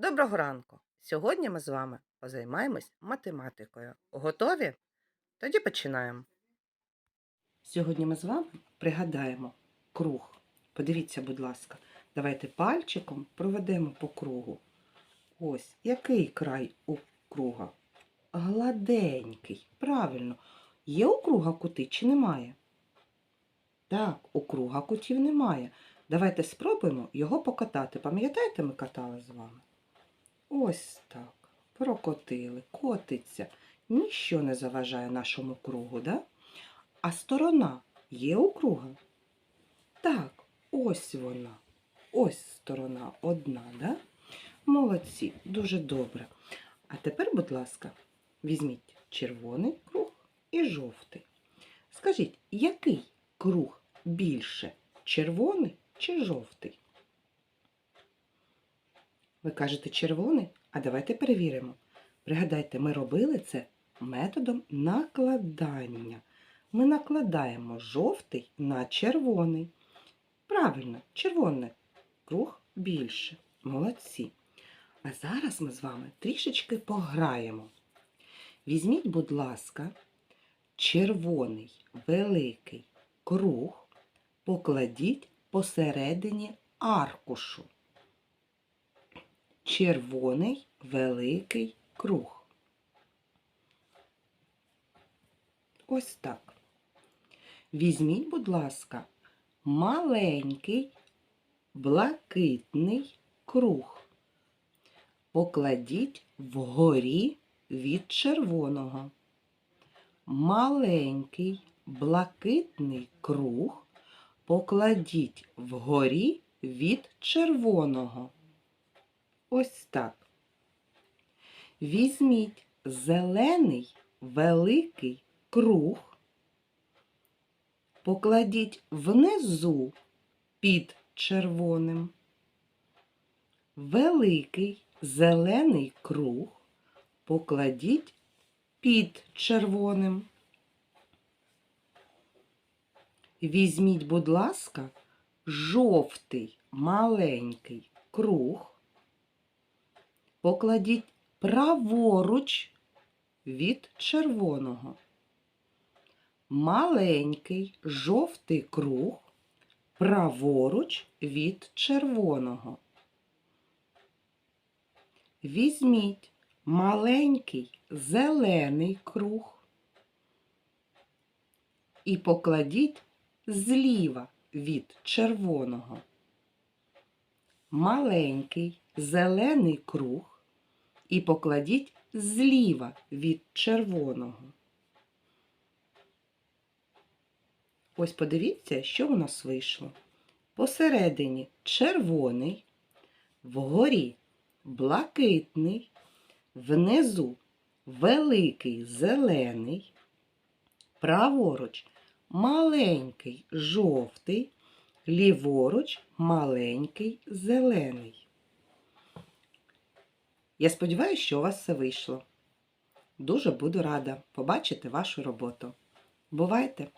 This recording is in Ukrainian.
Доброго ранку! Сьогодні ми з вами позаймаємось математикою. Готові? Тоді починаємо. Сьогодні ми з вами пригадаємо круг. Подивіться, будь ласка, давайте пальчиком проведемо по кругу. Ось який край у круга? Гладенький. Правильно. Є у круга кути чи немає? Так, у круга кутів немає. Давайте спробуємо його покатати. Пам'ятаєте, ми катали з вами? Ось так. Прокотили, котиться. Ніщо не заважає нашому кругу, да? А сторона є у круга? Так, ось вона. Ось сторона одна, да? Молодці, дуже добре. А тепер, будь ласка, візьміть червоний круг і жовтий. Скажіть, який круг більше? Червоний чи жовтий? Ви кажете червоний? А давайте перевіримо. Пригадайте, ми робили це методом накладання. Ми накладаємо жовтий на червоний. Правильно, червоний круг більше. Молодці. А зараз ми з вами трішечки пограємо. Візьміть, будь ласка, червоний великий круг, покладіть посередині аркушу червоний великий круг. Ось так. Візьміть, будь ласка, маленький блакитний круг. Покладіть вгорі від червоного. Маленький блакитний круг покладіть вгорі від червоного. Ось так. Візьміть зелений великий круг, покладіть внизу під червоним. Великий зелений круг покладіть під червоним. Візьміть, будь ласка, жовтий маленький круг покладіть праворуч від червоного. Маленький жовтий круг праворуч від червоного. Візьміть маленький зелений круг і покладіть зліва від червоного. Маленький зелений круг і покладіть зліва від червоного. Ось подивіться, що у нас вийшло. Посередині червоний, вгорі блакитний, внизу великий зелений, праворуч маленький жовтий, ліворуч маленький зелений. Я сподіваюся, що у вас все вийшло. Дуже буду рада побачити вашу роботу. Бувайте!